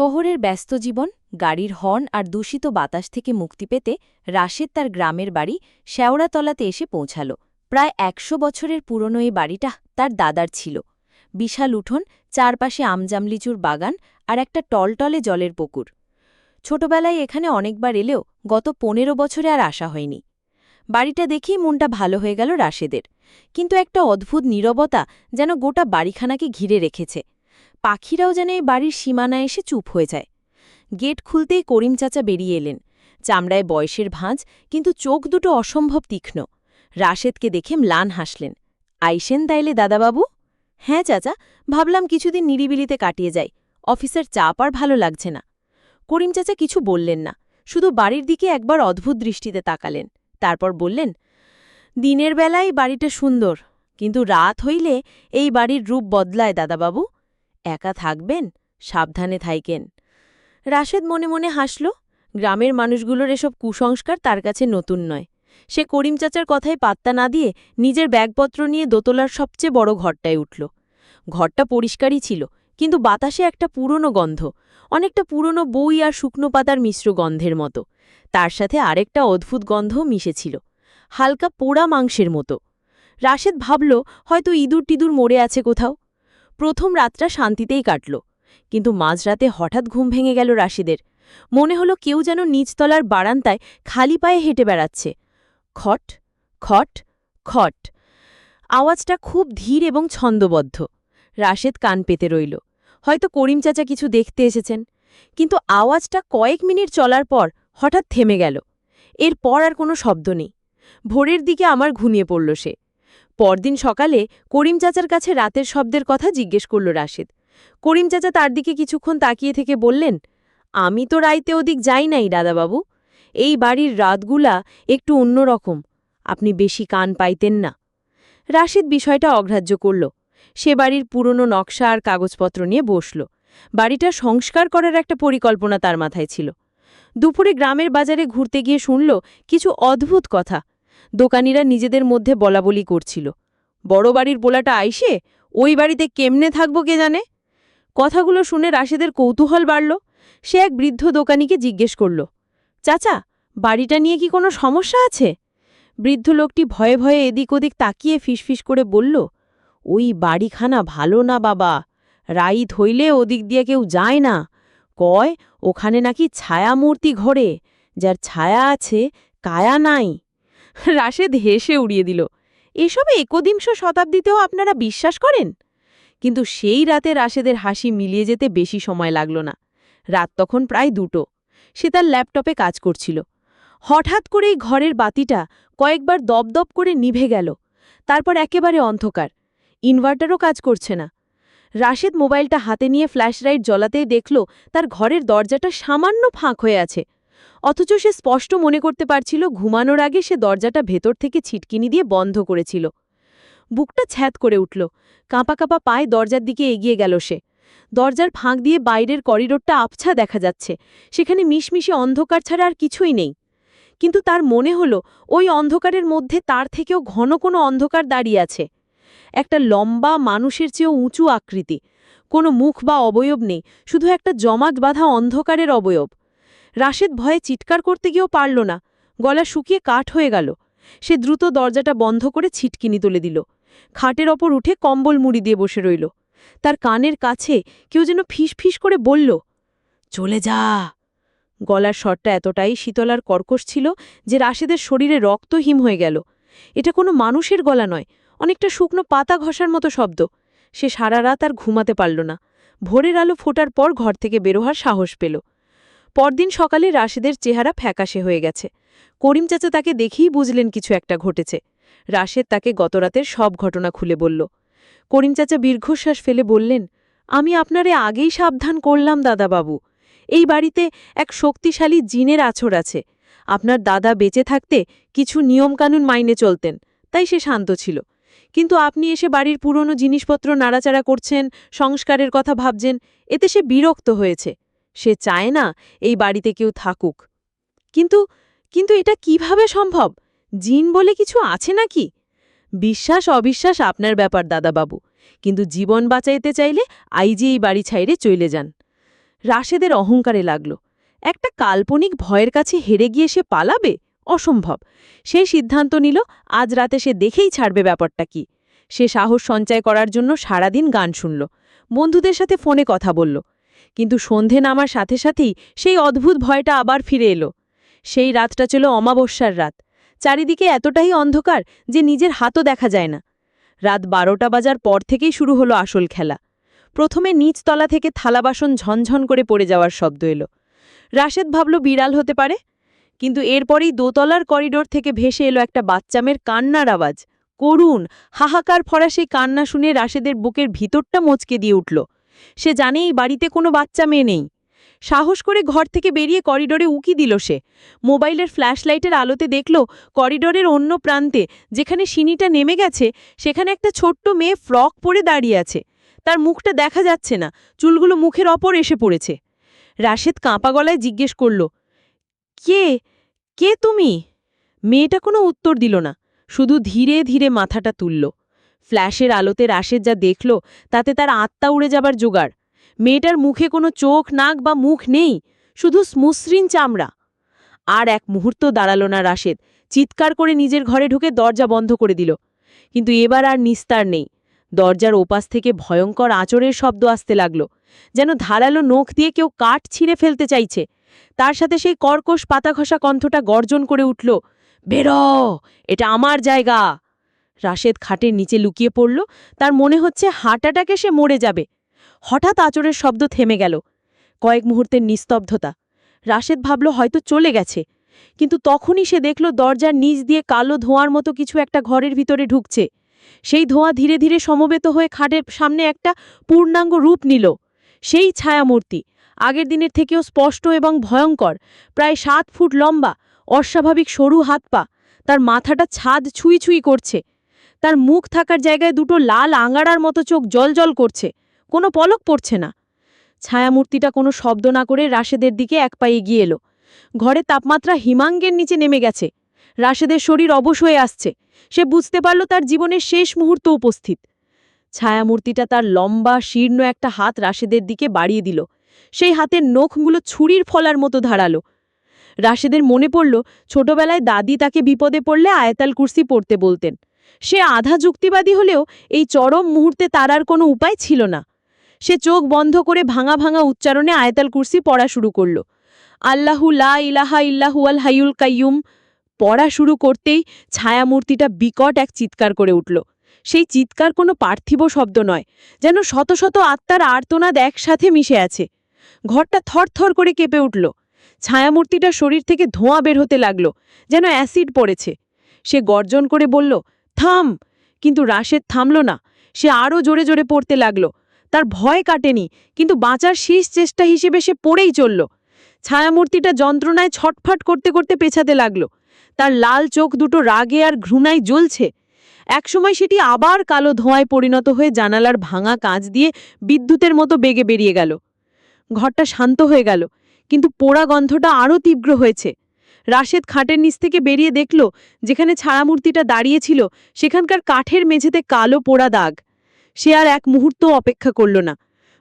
শহরের ব্যস্ত জীবন, গাড়ির হর্ন আর দূষিত বাতাস থেকে মুক্তি পেতে রাশেদ তার গ্রামের বাড়ি শেওড়াতলাতে এসে পৌঁছাল। প্রায় একশো বছরের পুরনো এই বাড়িটা তার দাদার ছিল। বিশাল উঠোন, চারপাশে আমজামলিচুর বাগান আর একটা টলটলে জলের পুকুর। ছোটবেলায় এখানে অনেকবার এলেও গত পনেরো বছরে আর আসা হয়নি। বাড়িটা দেখেই মনটা ভালো হয়ে গেল রাশেদের। কিন্তু একটা অদ্ভুত নীরবতা যেন গোটা বাড়িখানাকে ঘিরে রেখেছে। পাখিরাও যেন এই বাড়ির সীমানা এসে চুপ হয়ে যায়। গেট খুলতেই করিম চাচা বেরিয়ে এলেন। চামড়ায় বয়সের ভাঁজ, কিন্তু চোখ দুটো অসম্ভব তীক্ষ্ণ। রাশেদকে দেখে ম্লান হাসলেন। আইসেন তাইলে দাদাবাবু? হ্যাঁ চাচা, ভাবলাম কিছুদিন নিরিবিলিতে কাটিয়ে যাই। অফিসের চাপ আর ভালো লাগছে না। করিম চাচা কিছু বললেন না। শুধু বাড়ির দিকে একবার অদ্ভুত দৃষ্টিতে তাকালেন। তারপর বললেন, দিনের বেলায় বাড়িটা সুন্দর, কিন্তু রাত হইলে এই বাড়ির রূপ বদলায় দাদাবাবু। একা থাকবেন, সাবধানে থাইকেন। রাশেদ মনে মনে হাসল, গ্রামের মানুষগুলোর এসব কুসংস্কার তার কাছে নতুন নয়। সে করিম চাচার কথায় পাত্তা না দিয়ে নিজের ব্যাগপত্র নিয়ে দোতলার সবচেয়ে বড় ঘরটায় উঠল। ঘরটা পরিষ্কারই ছিল, কিন্তু বাতাসে একটা পুরনো গন্ধ, অনেকটা পুরনো বই আর শুকনো পাতার মিশ্র গন্ধের মতো। তার সাথে আরেকটা অদ্ভুত গন্ধও মিশেছিল, হালকা পোড়া মাংসের মতো। রাশেদ ভাবল, হয়তো ইঁদুর টিদুর মরে আছে কোথাও। প্রথম রাতটা শান্তিতেই কাটল। কিন্তু মাঝরাতে হঠাৎ ঘুম ভেঙে গেল রাশিদের। মনে হলো কেউ যেন নিচতলার বারান্তায় খালি পায়ে হেঁটে বেড়াচ্ছে। খট খট খট। আওয়াজটা খুব ধীর এবং ছন্দবদ্ধ। রাশেদ কান পেতে রইল। হয়তো করিম চাচা কিছু দেখতে এসেছেন। কিন্তু আওয়াজটা কয়েক মিনিট চলার পর হঠাৎ থেমে গেল। এরপর আর কোনো শব্দ নেই। ভোরের দিকে আমার ঘুমিয়ে পড়ল সে। পরদিন সকালে করিম চাচার কাছে রাতের শব্দের কথা জিজ্ঞেস করল রাশেদ। করিম চাচা তার দিকে কিছুক্ষণ তাকিয়ে থেকে বললেন, আমি তো রাইতে ওদিক যাই নাই দাদাবাবু। এই বাড়ির রাতগুলা একটু অন্যরকম আপনি বেশি কান পাইতেন না। রাশেদ বিষয়টা অগ্রাহ্য করল। সে বাড়ির পুরনো নকশা আর কাগজপত্র নিয়ে বসল। বাড়িটা সংস্কার করার একটা পরিকল্পনা তার মাথায় ছিল। দুপুরে গ্রামের বাজারে ঘুরতে গিয়ে শুনল কিছু অদ্ভুত কথা। দোকানিরা নিজেদের মধ্যে বলাবলি করছিল। বড় বাড়ির পোলাটা আইসে, ওই বাড়িতে কেমনে থাকব কে জানে? কথাগুলো শুনে রাশেদের কৌতূহল বাড়ল। সে এক বৃদ্ধ দোকানিকে জিজ্ঞেস করল, চাচা, বাড়িটা নিয়ে কি কোনো সমস্যা আছে? বৃদ্ধ লোকটি ভয়ে ভয়ে এদিক ওদিক তাকিয়ে ফিসফিস করে বলল, ওই বাড়িখানা ভালো না বাবা। রাইত হইলে ওদিক দিয়ে কেউ যায় না। কয়, ওখানে নাকি ছায়ামূর্তি ঘরে। যার ছায়া আছে, কায়া নাই। রাশেদ হেসে উড়িয়ে দিল, এসবে একবিংশ শতাব্দীতেও আপনারা বিশ্বাস করেন? কিন্তু সেই রাতে রাশেদের হাসি মিলিয়ে যেতে বেশি সময় লাগল না। রাত তখন প্রায় দুটো। সে তার ল্যাপটপে কাজ করছিল। হঠাৎ করেই ঘরের বাতিটা কয়েকবার দপদপ করে নিভে গেল। তারপর একেবারে অন্ধকার। ইনভার্টারও কাজ করছে না। রাশেদ মোবাইলটা হাতে নিয়ে ফ্ল্যাশলাইট জ্বলাতেই দেখল তার ঘরের দরজাটা সামান্য ফাঁক হয়ে আছে। অথচ সে স্পষ্ট মনে করতে পারছিল ঘুমানোর আগে সে দরজাটা ভেতর থেকে ছিটকিনি দিয়ে বন্ধ করেছিল। বুকটা ছ্যাত করে উঠল। কাঁপা কাঁপা পায়ে দরজার দিকে এগিয়ে গেল সে। দরজার ফাঁক দিয়ে বাইরের করিডোরটা আবছা দেখা যাচ্ছে। সেখানে মিশমিশে অন্ধকার ছাড়া আর কিছুই নেই। কিন্তু তার মনে হল, ওই অন্ধকারের মধ্যে তার থেকেও ঘন কোনো অন্ধকার দাঁড়িয়ে আছে। একটা লম্বা, মানুষের চেয়েও উঁচু আকৃতি। কোনো মুখ বা অবয়ব নেই, শুধু একটা জমাট বাঁধা অন্ধকারের অবয়ব। রাশেদ ভয়ে চিৎকার করতে গিয়েও পারল না। গলা শুকিয়ে কাঠ হয়ে গেল। সে দ্রুত দরজাটা বন্ধ করে ছিটকিনি তুলে দিল। খাটের ওপর উঠে কম্বল মুড়ি দিয়ে বসে রইল। তার কানের কাছে কেউ যেন ফিস ফিস করে বলল, চলে যা। গলার স্বরটা এতটাই শীতলার কর্কশ ছিল যে রাশেদের শরীরে রক্তহীম হয়ে গেল। এটা কোনো মানুষের গলা নয়, অনেকটা শুকনো পাতা ঘষার মতো শব্দ। সে সারা রাত আর ঘুমাতে পারল না। ভোরের আলো ফোটার পর ঘর থেকে বেরোহার সাহস পেল। পরদিন সকালে রাশেদের চেহারা ফ্যাকাশে হয়ে গেছে। করিম চাচা তাকে দেখেই বুঝলেন কিছু একটা ঘটেছে। রাশেদ তাকে গতরাতের সব ঘটনা খুলে বলল। করিম চাচা দীর্ঘশ্বাস ফেলে বললেন, আমি আপনারে আগেই সাবধান করলাম, দাদাবাবু। এই বাড়িতে এক শক্তিশালী জিনের আছর আছে। আপনার দাদা বেঁচে থাকতে কিছু নিয়মকানুন মাইনে চলতেন, তাই সে শান্ত ছিল। কিন্তু আপনি এসে বাড়ির পুরনো জিনিসপত্র নাড়াচাড়া করছেন, সংস্কারের কথা ভাবছেন, এতে সে বিরক্ত হয়েছে। সে চায় না এই বাড়িতে কেউ থাকুক। কিন্তু কিন্তু এটা কীভাবে সম্ভব? জিন বলে কিছু আছে নাকি? বিশ্বাস, অবিশ্বাস আপনার ব্যাপার, দাদাবাবু। কিন্তু জীবন বাঁচাইতে চাইলে আইজি এই বাড়ি ছাইরে চলে যান। রাশেদের অহংকারে লাগল। একটা কাল্পনিক ভয়ের কাছে হেরে গিয়ে সে পালাবে? অসম্ভব। সে সিদ্ধান্ত নিল, আজ রাতে সে দেখেই ছাড়বে ব্যাপারটা কি। সে সাহস সঞ্চয় করার জন্য সারাদিন গান শুনল। বন্ধুদের সাথে ফোনে কথা বলল। কিন্তু সন্ধে নামার সাথে সাথেই সেই অদ্ভুত ভয়টা আবার ফিরে এলো। সেই রাতটা ছিল অমাবস্যার রাত। চারিদিকে এতটাই অন্ধকার যে নিজের হাতও দেখা যায় না। রাত বারোটা বাজার পর থেকেই শুরু হলো আসল খেলা। প্রথমে নিচতলা থেকে থালাবাসন ঝনঝন করে পড়ে যাওয়ার শব্দ এলো। রাশেদ ভাবল বিড়াল হতে পারে, কিন্তু এরপরেই দোতলার করিডোর থেকে ভেসে এলো একটা বাচ্চামের কান্নার আওয়াজ। করুণ, হাহাকার ফরা সেই কান্না শুনে রাশেদের বুকের ভিতরটা মোচকে দিয়ে উঠল। সে জানে এই বাড়িতে কোনো বাচ্চা মেয়ে নেই। সাহস করে ঘর থেকে বেরিয়ে করিডোরে উকি দিল সে। মোবাইলের ফ্ল্যাশলাইটের আলোতে দেখল করিডোরের অন্য প্রান্তে যেখানে সিনিটা নেমে গেছে, সেখানে একটা ছোট্ট মেয়ে ফ্রক পরে দাঁড়িয়ে আছে। তার মুখটা দেখা যাচ্ছে না, চুলগুলো মুখের অপর এসে পড়েছে। রাশেদ কাঁপা গলায় জিজ্ঞেস করল, কে? কে তুমি? মেয়েটা কোনো উত্তর দিল না, শুধু ধীরে ধীরে মাথাটা তুলল। ফ্ল্যাশের আলোতে রাশেদ যা দেখল, তাতে তার আত্মা উড়ে যাবার জোগাড়। মেয়েটার মুখে কোনো চোখ, নাক বা মুখ নেই, শুধু স্মুসৃণ চামড়া। আর এক মুহূর্ত দাঁড়াল না রাশেদ, চিৎকার করে নিজের ঘরে ঢুকে দরজা বন্ধ করে দিল। কিন্তু এবার আর নিস্তার নেই। দরজার ওপাশ থেকে ভয়ঙ্কর আঁচড়ের শব্দ আসতে লাগল, যেন ধারালো নখ দিয়ে কেউ কাঠ ছিঁড়ে ফেলতে চাইছে। তার সাথে সেই কর্কশ পাতাঘষা কণ্ঠটা গর্জন করে উঠল, বেরো! এটা আমার জায়গা! রাশেদ খাটের নিচে লুকিয়ে পড়ল। তার মনে হচ্ছে হার্ট অ্যাটাকে সে মরে যাবে। হঠাৎ আচরের শব্দ থেমে গেল। কয়েক মুহূর্তের নিস্তব্ধতা। রাশেদ ভাবল, হয়তো চলে গেছে। কিন্তু তখনই সে দেখল, দরজার নিচ দিয়ে কালো ধোঁয়ার মতো কিছু একটা ঘরের ভিতরে ঢুকছে। সেই ধোঁয়া ধীরে ধীরে সমবেত হয়ে খাটের সামনে একটা পূর্ণাঙ্গ রূপ নিল। সেই ছায়ামূর্তি। আগের দিনের থেকেও স্পষ্ট এবং ভয়ঙ্কর। প্রায় সাত ফুট লম্বা, অস্বাভাবিক সরু হাত পা। তার মাথাটা ছাদ ছুঁই ছুঁই করছে। তার মুখ থাকার জায়গায় দুটো লাল আঙাড়ার মতো চোখ জলজল করছে, কোনো পলক পড়ছে না। ছায়ামূর্তিটা কোনো শব্দ না করে রাশেদের দিকে এক পায়ে এগিয়ে এলো। ঘরে তাপমাত্রা হিমাঙ্গের নিচে নেমে গেছে। রাশেদের শরীর অবশ হয়ে আসছে। সে বুঝতে পারল তার জীবনের শেষ মুহূর্ত উপস্থিত। ছায়ামূর্তিটা তার লম্বা, শীর্ণ একটা হাত রাশেদের দিকে বাড়িয়ে দিল। সেই হাতের নখগুলো ছুরির ফলার মতো ধারালো। রাশেদের মনে পড়ল, ছোটবেলায় দাদি তাকে বিপদে পড়লে আয়তাল কুর্সি পড়তে বলতেন। সে আধা যুক্তিবাদী হলেও এই চরম মুহূর্তে তার আর কোনো উপায় ছিল না। সে চোখ বন্ধ করে ভাঙা ভাঙা উচ্চারণে আয়তাল কুর্সি পড়া শুরু করল। আল্লাহু লা ইলাহা ইল্লাহু আল হাইউল কাইয়ুম পড়া শুরু করতেই ছায়ামূর্তিটা বিকট এক চিৎকার করে উঠল। সেই চিৎকার কোনো পার্থিব শব্দ নয়, যেন শত শত আত্মার আর্তনাদ একসাথে মিশে আছে। ঘরটা থরথর করে কেঁপে উঠল। ছায়ামূর্তিটার শরীর থেকে ধোঁয়া বের হতে লাগল, যেন অ্যাসিড পড়েছে। সে গর্জন করে বলল থাম। কিন্তু রাশেদ থামল না। সে আরও জোরে জোরে পড়তে লাগল। তার ভয় কাটেনি, কিন্তু বাঁচার শেষ চেষ্টা হিসেবে সে পড়েই চলল। ছায়ামূর্তিটা যন্ত্রণায় ছটফট করতে করতে পেছাতে লাগল। তার লাল চোখ দুটো রাগে আর ঘৃণায় জ্বলছে। একসময় সেটি আবার কালো ধোঁয়ায় পরিণত হয়ে জানালার ভাঙা কাঁচ দিয়ে বিদ্যুতের মতো বেগে বেরিয়ে গেল। ঘরটা শান্ত হয়ে গেল, কিন্তু পোড়া গন্ধটা আরও তীব্র হয়েছে। রাশেদ খাটের নিচ থেকে বেরিয়ে দেখল যেখানে ছায়ামূর্তিটা দাঁড়িয়েছিল, সেখানকার কাঠের মেঝেতে কালো পোড়া দাগ। সে আর এক মুহূর্ত অপেক্ষা করল না।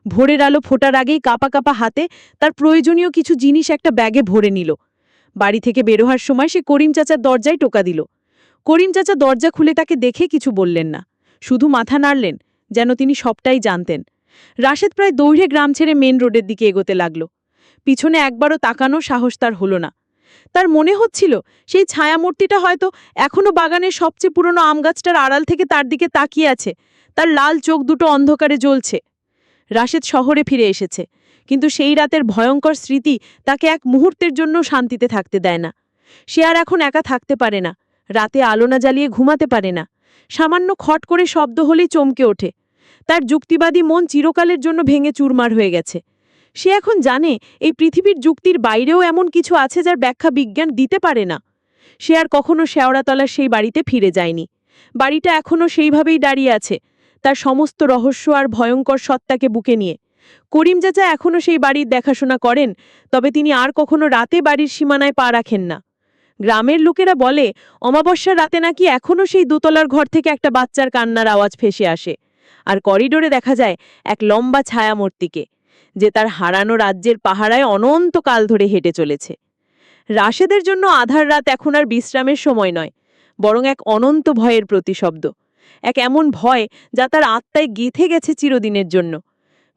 ভোরের আলো ফোটার আগেই কাপা কাপা হাতে তার প্রয়োজনীয় কিছু জিনিস একটা ব্যাগে ভরে নিল। বাড়ি থেকে বেরোহার সময় সে করিম চাচার দরজায় টোকা দিল। করিম চাচা দরজা খুলে তাকে দেখে কিছু বললেন না, শুধু মাথা নাড়লেন, যেন তিনি সবটাই জানতেন। রাশেদ প্রায় দৌড়ে গ্রাম ছেড়ে মেন রোডের দিকে এগোতে লাগল। পিছনে একবারও তাকানো সাহস তার হল না। তার মনে হচ্ছিল সেই ছায়ামূর্তিটা হয়তো এখনও বাগানের সবচেয়ে পুরনো আম গাছটার আড়াল থেকে তার দিকে তাকিয়ে আছে। তার লাল চোখ দুটো অন্ধকারে জ্বলছে। রাশেদ শহরে ফিরে এসেছে, কিন্তু সেই রাতের ভয়ঙ্কর স্মৃতি তাকে এক মুহূর্তের জন্য শান্তিতে থাকতে দেয় না। সে আর এখন একা থাকতে পারে না, রাতে আলো না জ্বালিয়ে ঘুমাতে পারে না। সামান্য খট করে শব্দ হলেই চমকে ওঠে। তার যুক্তিবাদী মন চিরকালের জন্য ভেঙে চুরমার হয়ে গেছে। সে এখন জানে এই পৃথিবীর যুক্তির বাইরেও এমন কিছু আছে যার ব্যাখ্যা বিজ্ঞান দিতে পারে না। সে আর কখনো শেওড়াতলার সেই বাড়িতে ফিরে যায়নি। বাড়িটা এখনও সেইভাবেই দাঁড়িয়ে আছে, তার সমস্ত রহস্য আর ভয়ঙ্কর সত্তাকে বুকে নিয়ে। করিম চাচা এখনও সেই বাড়ির দেখাশোনা করেন, তবে তিনি আর কখনো রাতে বাড়ির সীমানায় পা রাখেন না। গ্রামের লোকেরা বলে, অমাবস্যার রাতে নাকি এখনও সেই দোতলার ঘর থেকে একটা বাচ্চার কান্নার আওয়াজ ফেসে আসে। আর করিডোরে দেখা যায় এক লম্বা ছায়ামূর্তিকে। যে তার হারানো রাজ্যের পাহারায় অনন্তকাল ধরে হেঁটে চলেছে। রাশেদের জন্য আধার রাত এখন আর বিশ্রামের সময় নয়, বরং এক অনন্ত ভয়ের প্রতিশব্দ, এক এমন ভয় যা তার আত্মায় গেঁথে গেছে চিরদিনের জন্য।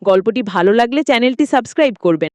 গল্পটি ভালো লাগলে চ্যানেলটি সাবস্ক্রাইব করবেন।